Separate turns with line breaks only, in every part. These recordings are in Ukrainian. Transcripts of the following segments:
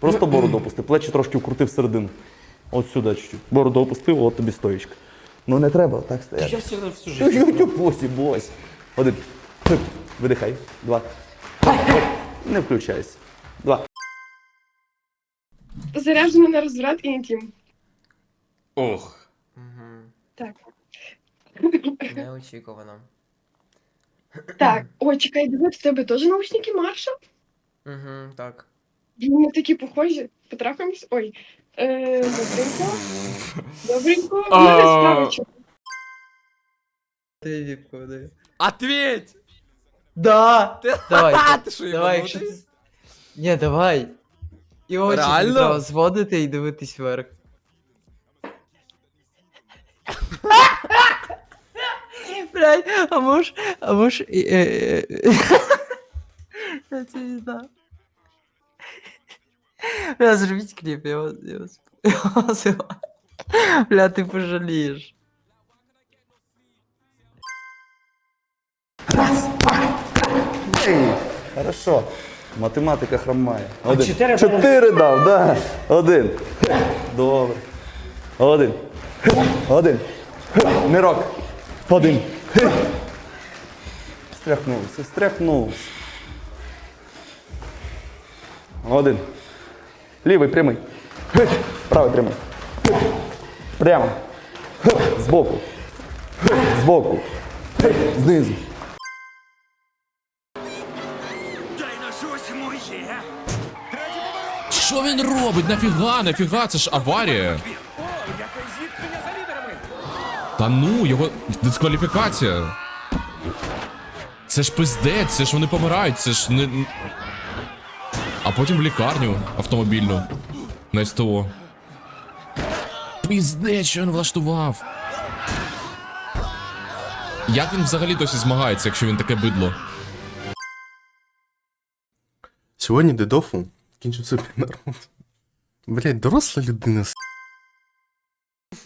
Просто бороду опусти, плечі трошки вкрути всередину. От сюди чуть-чуть. Бороду опустив, от тобі стоїчка. Ну не треба так стояти.
Я всегда всю жизнь.
Тю-тю-тю, Босі, бось. Один. Видихай. Два. Не включайся. Два.
Заряджено на розврат і інтим.
Ох.
Так.
Неочікувано.
Так. Ой, чекай, дивись, в тебе теж наушники Маршал?
Угу, так.
Вони такі похожі. Потрахаємось. Ой. Е, добренько. Добренько. Чого.
Ти відповідай.
Ответь!
Да! Давай,
А, ти що,
давай,
єбанутий?
якщо ти... Ні, давай. І очі
Реально?
треба зводити і дивитись вверх. Блядь, а мож, а мож... і, е, е, е. Я це не знаю. Бля, зробіть кліп, я вас... Я вас... Я вас... Бля, ти пожалієш.
Ей, хорошо. Математика хромає. Один.
чотири
Чотири дав, да. Один. Добре. Один. Один. Мирок. Один. Стряхнувся, стряхнувся. Один. Лівий прямий. Правий прямий. Прямо. Збоку. Збоку. Знизу.
Що він робить? Нафіга, нафіга, це ж аварія. Та ну, його дискваліфікація. Це ж пиздець, це ж вони помирають, це ж не. А потім в лікарню автомобільну. На СТО. Пиздець, що він влаштував. Як він взагалі досі змагається, якщо він таке бидло?
Сьогодні дедофу кінчив собі народ. Блять, доросла людина. с***.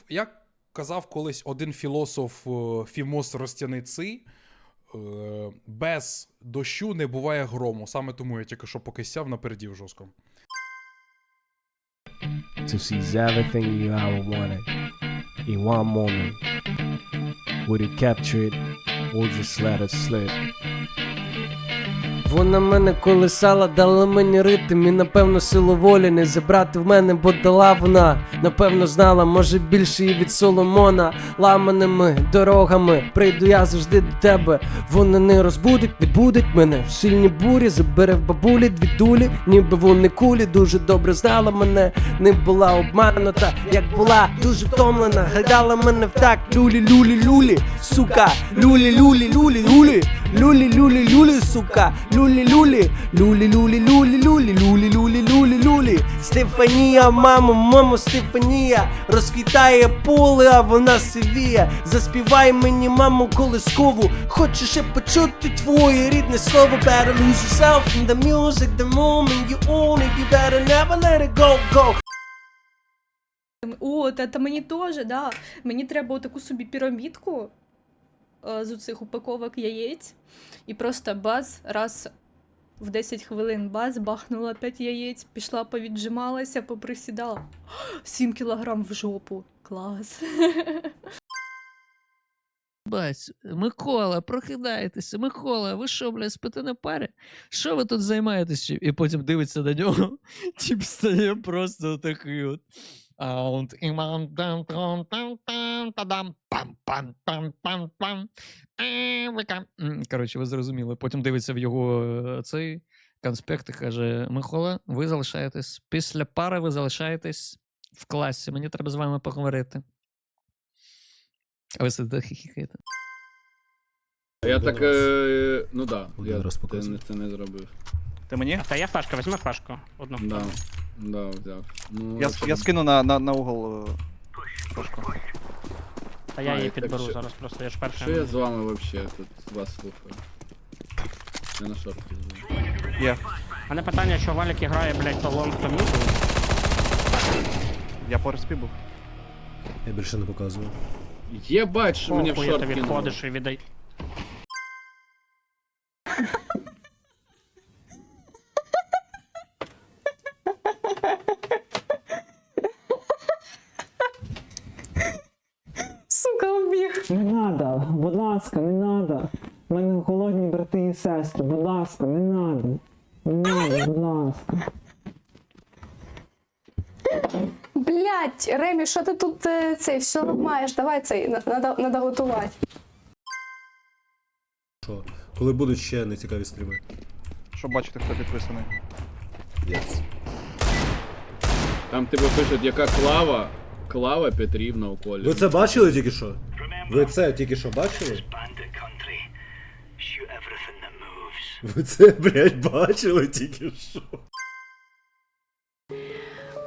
Як казав колись один філософ е, Фімос Ростяници, без дощу не буває грому. Саме тому я тільки що поки сяв напередів жорстко.
to seize everything you ever wanted in one moment. Would you capture it or just let it slip? Вона мене колесала, дала мені ритм і напевно силу волі не забрати в мене, бо дала вона. Напевно знала, може більше і від Соломона. Ламаними дорогами прийду я завжди до тебе. Вона не розбудить, відбудить мене в сильні бурі, забере в бабулі дві дулі, ніби вони кулі, дуже добре знала мене, не була обманута, як була дуже втомлена, гадала мене в так люлі, люлі, люлі, сука, люлі, люлі-люлі-люлі-люлі, люлі-люлі-люлі, сука, люлі-люлі, люлі-люлі-люлі-люлі, люлі-люлі-люлі-люлі. Стефанія, мама, мамо, Стефанія, розквітає поле, а вона сивіє. Заспівай мені, маму, колискову. Хочу ще почути твоє рідне слово. Better lose yourself in the music, the moment you own it, you better never let it go, go.
О, та, та мені теж, да. Мені треба таку собі пірамідку з оцих упаковок яєць. І просто бац, раз в 10 хвилин бац, бахнула 5 яєць, пішла, повіджималася, поприсідала. 7 кілограм в жопу. Клас.
Бать, Микола, прокидайтеся, Микола, ви що, бля, спите на парі? Що ви тут займаєтесь? І потім дивиться на нього, тип стає просто такий от. Коротше, ви зрозуміли. Потім дивиться в його е, цей конспект і каже: Микола, ви залишаєтесь після пари, ви залишаєтесь в класі. Мені треба з вами поговорити. А ви сидите хихікаєте.
Я так, е, ну да,
Один
я
раз
це,
показую.
не- це не зробив.
Ти мені? Та я флешка, візьми флешку. Одну.
Да, да, взяв. Ну,
Я,
це-
я скину на, на, на угол. е, Трошку.
Та я
А,
її
так
підберу
що-
зараз просто, я ж
Що
перший.
я з вами вообще тут вас слухаю? Я на шорті. зву.
Є.
А не питання, що Валік грає, блядь, то лонг, то мід.
Я по респі був.
Я більше не показую.
Є бач, мені в
шорт ти
кинуло.
і віддай. Сука, убіг.
Не надо, будь ласка, не надо. У мене голодні брати і сестри, будь ласка, не надо. Не надо, будь ласка.
Блять, Ремі, що ти тут е, цей все маєш? Давай цей, надо, надо готувати.
Коли будуть ще нецікаві стріми?
Щоб бачити, хто підписаний.
Yes.
Там тебе пишуть, яка клава. Клава Петрівна у колі.
Ви це бачили тільки що? Ви це тільки що бачили? Ви це, блядь, бачили тільки що?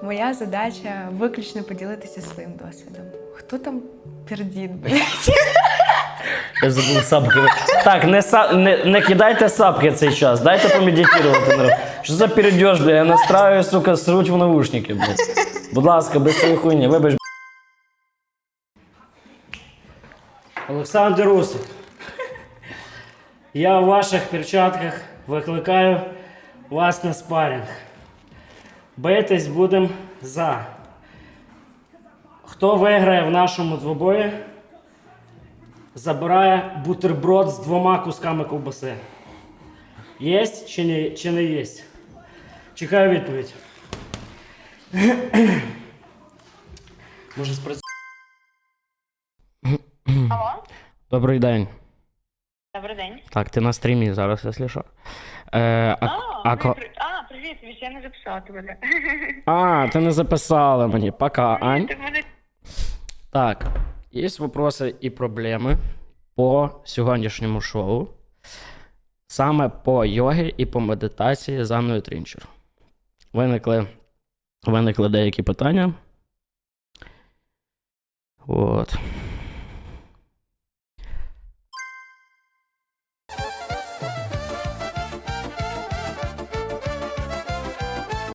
Моя задача виключно поділитися своїм досвідом. Хто там пердіт, блядь?
Я забув сапки. Так, не, не, не кидайте сапки цей час, дайте помедитувати. Що за перейдеш, бля? Я настраю, сука, сруть в наушники, блядь. Будь ласка, без цієї хуйні, вибач. Олександр Русик. Я в ваших перчатках викликаю вас на спарінг. Битись будемо за. Хто виграє в нашому двобої, забирає бутерброд з двома кусками ковбаси. Єсть чи не, чи не єсть? Чекаю відповідь. Може спрацює.
Алло?
Добрий день.
Добрий день.
Так, ти на стрімі зараз, якщо що. Е, а, а, ко-
а, не записала тебе.
а, ти не записала мені. Пока, Ань. Так, є вопроси і проблеми по сьогоднішньому шоу. Саме по йогі і по медитації з Анною Трінчер. Виникли, виникли деякі питання. От.